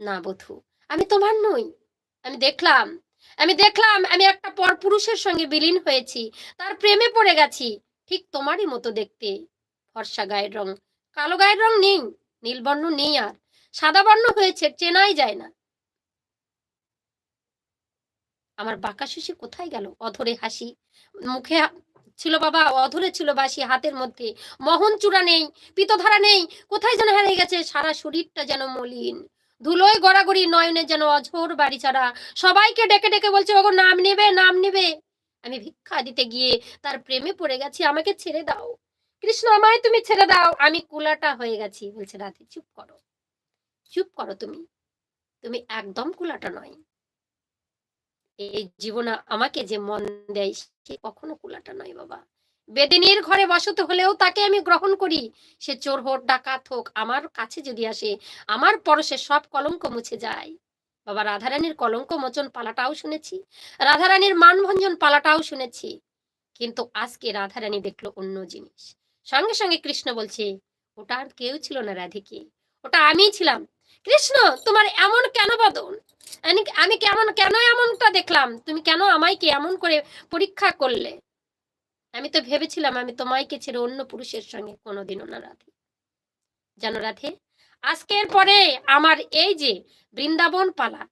না বধু, আমি তোমার নই। আমি দেখলাম আমি দেখলাম আমি একটা পরপুরুষের সঙ্গে বিলীন হয়েছি, তার প্রেমে পড়ে গেছি, ঠিক তোমারই মতো দেখতে। ফর্সা গায়ের রং, কালো গায়ের রং নেই নীলবর্ণ নেই আর, সাদা বর্ণ হয়েছে, চেনাই যায় না। আমার বাঁকা শিশি কোথায় গেল? অধরে হাসি, মুখে ছিল বাবা, অধরে ছিল বাসি হাতের মধ্যে। মোহন চূড়া নেই, পিতধারা নেই, কোথায় যেন হারিয়ে গেছে, সারা শরীরটা যেন মলিন। ধুলোয় গড়াগড়ি নয়নে যেন অঝোর বাড়ি ছাড়া। সবাইকে ডেকে ডেকে বলছে, ওগো, নাম নেবে নাম নেবে। আমি ভিক্ষা দিতে গিয়ে তার প্রেমে পড়ে গেছি, আমাকে ছেড়ে দাও। কৃষ্ণ আমায় তুমি ছেড়ে দাও, আমি কুলাটা হয়ে গেছি। বলছে রাধে, চুপ করো। চুপ করো তুমি। তুমি একদম কুলাটা নয়। এই জীবনা আমাকে যে মন দেয়, সে কখনো কুলাটা নয় বাবা। বেদিনীর ঘরে বসত হলেও তাকে আমি গ্রহণ করি। সে চোর হোক, ডাকাত হোক, আমার কাছে যদি আসে, আমার পরশে সব কলঙ্ক মুছে যায়। বাবা রাধারানীর কলঙ্ক মোচন পালাটাও শুনেছি। রাধারানীর মানভঞ্জন পালাটাও শুনেছি। কিন্তু আজকে রাধারানী দেখল অন্য জিনিস। সঙ্গে সঙ্গে কৃষ্ণ বলছে, ওটা আর কেউ ছিল না রাধিকে। ওটা আমিই ছিলাম। কৃষ্ণ, তোমার এমন কেন বদন? আমি আমি কেমন, কেন এমনটা দেখলাম? তুমি কেন আমাইকে এমন করে পরীক্ষা করলে? আমি তো ভেবেছিলাম আমি তোমাইকে ছেড়ে অন্য পুরুষের সঙ্গে কোনোদিনও না রাধে। জানো রাধে, আজকের পরে আমার এই যে বৃন্দাবন পালা,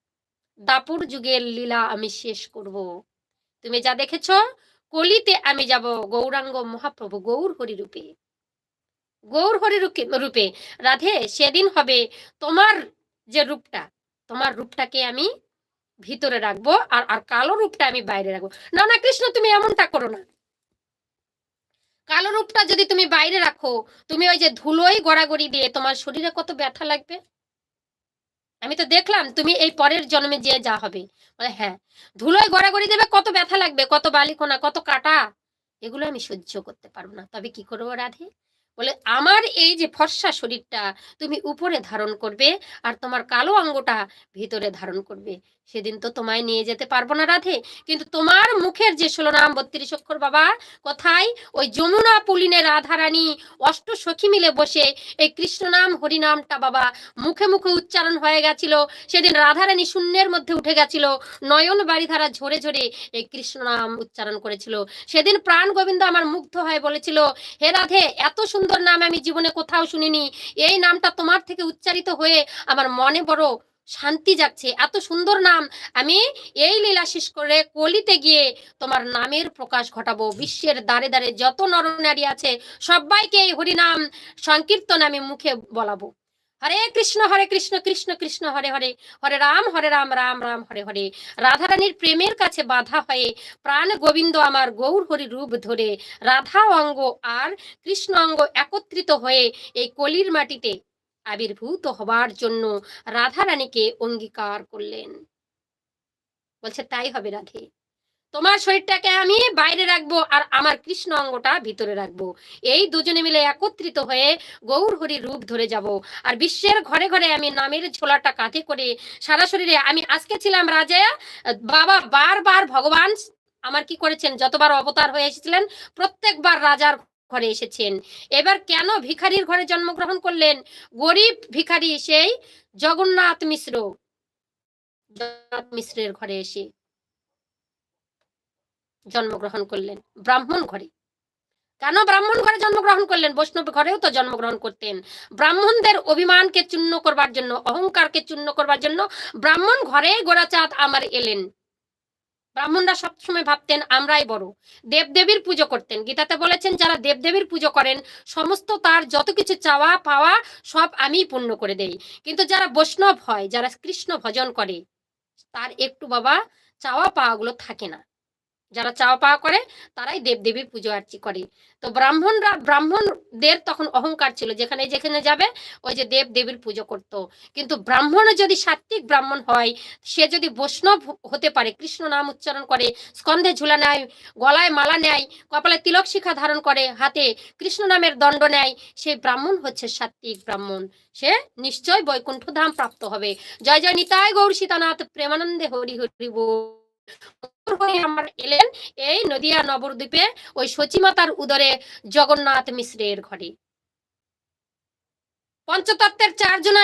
দাপুর যুগের লীলা আমি শেষ করব। তুমি যা দেখেছ, কলিতে আমি যাব গৌরাঙ্গ মহাপ্রভু গৌর হরি রূপে। গৌর হরি রূপে- রাধে, সেদিন হবে তোমার যে রূপটা, তোমার রূপটাকে আমি ভিতরে রাখব আর আর কালো রূপটা আমি বাইরে রাখব। না না, কৃষ্ণ, তুমি এমনটা করো না। কালো রূপটা যদি তুমি বাইরে রাখো, তুমি ওই যে ধুলোই গড়াগড়ি দিয়ে তোমার শরীরে কত ব্যথা লাগবে? আমি তো দেখলাম তুমি এই পরের জন্মে যে যা হবে। বলে হ্যাঁ। ধুলোয় গড়াগড়ি দেবে কত ব্যথা লাগবে, কত বালিকোনা, কত কাটা? এগুলো আমি সহ্য করতে পারব না। তবে কি করব রাধে? বলে, আমার এই যে ফর্সা শরীরটা তুমি উপরে ধারণ করবে আর তোমার কালো অঙ্গটা ভিতরে ধারণ করবে। সেদিন তো তোমায় নিয়ে যেতে পারব না রাধে। কিন্তু তোমার মুখের যে ষোলো নাম বত্রিশ অক্ষর বাবা, কোথায় ওই যমুনা পুলিনে রাধারানী অষ্ট সখী মিলে বসে এই কৃষ্ণ নাম হরিনামটা বাবা মুখে মুখে উচ্চারণ হয়ে গেছিল। সেদিন রাধারানী শূন্যের মধ্যে উঠে গেছিল, নয়ন বাড়িধারা ঝরে ঝরে এই কৃষ্ণ নাম উচ্চারণ করেছিল। সেদিন প্রাণ গোবিন্দ আমার মুগ্ধ হয়ে বলেছিল, হে রাধে, এত সুন্দর নাম আমি জীবনে কোথাও শুনিনি। এই নামটা তোমার থেকে উচ্চারিত হয়ে আমার মনে বড় শান্তি যাচ্ছে এত সুন্দর নাম। আমি এই লীলা শেষ করে কলিতে গিয়ে তোমার নামের প্রকাশ ঘটাবো। বিশ্বের দ্বারে দ্বারে যত নরনারী আছে, সবাইকে এই হরিনাম, সংকীর্তন আমি মুখে বলাবো। হরে কৃষ্ণ হরে কৃষ্ণ কৃষ্ণ কৃষ্ণ, হরে হরে। হরে রাম হরে রাম রাম রাম, হরে হরে। রাধারানীর প্রেমের কাছে বাধা হয়ে প্রাণ গোবিন্দ আমার গৌর হরি রূপ ধরে। রাধা অঙ্গ আর কৃষ্ণ অঙ্গ একত্রিত হয়ে এই কলির মাটিতে আবির্ভূত হবার জন্য রাধারানীকে অঙ্গীকার করলেন। বলছে, তাই হবে রাধে। তোমার শরীরটাকে আমি বাইরে রাখব আর আমার কৃষ্ণ অঙ্গটা ভিতরে রাখব। এই দুজনে মিলে একত্রিত হয়ে গৌর হরি রূপ ধরে যাব। আর বিশ্বের ঘরে ঘরে আমি নামের ঝোলাটা কাঁধে করে সারা শরীরে আমি আজকে ছিলাম রাজা। বাবা বারবার ভগবান আমার কি করেছেন? যতবার অবতার হয়ে এসেছিলেন, প্রত্যেকবার রাজার ঘরে এসেছেন। এবার কেন ভিখারির ঘরে জন্মগ্রহণ করলেন? গরিব ভিখারি সেই জগন্নাথ মিশ্র। জগন্নাথ মিশ্রের ঘরে এসে জন্মগ্রহণ করলেন ব্রাহ্মণ ঘরে। কেন ব্রাহ্মণ ঘরে জন্মগ্রহণ করলেন? বৈষ্ণব ঘরেও তো জন্মগ্রহণ করতেন। ব্রাহ্মণদের অভিমানকে চূর্ণ করবার জন্য, অহংকারকে চূর্ণ করবার জন্য ব্রাহ্মণ ঘরে গোড়াচাঁদ আমার এলেন। ব্রাহ্মণরা সবসময় ভাবতেন, আমরাই বড়। দেবদেবীর পুজো করতেন। গীতাতে বলেছেন, যারা দেবদেবীর পুজো করেন, সমস্ত তার যত কিছু চাওয়া পাওয়া সব আমি পূর্ণ করে দেই। কিন্তু যারা বৈষ্ণব হয়, যারা কৃষ্ণ ভজন করে, তার একটু বাবা চাওয়া পাওয়াগুলো থাকে না। যারা চাওয়া পাওয়া করে, তারাই দেবদেবীর পুজো আর্চি করে। তো ব্রাহ্মণরা, ব্রাহ্মণদের তখন অহংকার ছিল, যেখানে যেখানে যাবে, ওই যে দেব দেবীর পুজো করত। কিন্তু ব্রাহ্মণ যদি সাত্বিক ব্রাহ্মণ হয়, সে যদি বৈষ্ণব হতে পারে, কৃষ্ণ নাম উচ্চারণ করে, স্কন্ধে ঝুলা নেয়, গলায় মালা নেয়, কপালে তিলক শিখা ধারণ করে, হাতে কৃষ্ণ নামের দণ্ড নেয়, সেই ব্রাহ্মণ হচ্ছে সাত্বিক ব্রাহ্মণ। সে নিশ্চয় বৈকুণ্ঠ ধাম প্রাপ্ত হবে। জয় জয় নিতাই গৌর সীতানাথ, প্রেমানন্দে হরি হরি বল। আমার এলেন এই নদিয়া নবদ্বীপে ওই সচিমাতার উদরে জগন্নাথ মিশ্রের ঘরে। পঞ্চতত্ত্বের চারজনা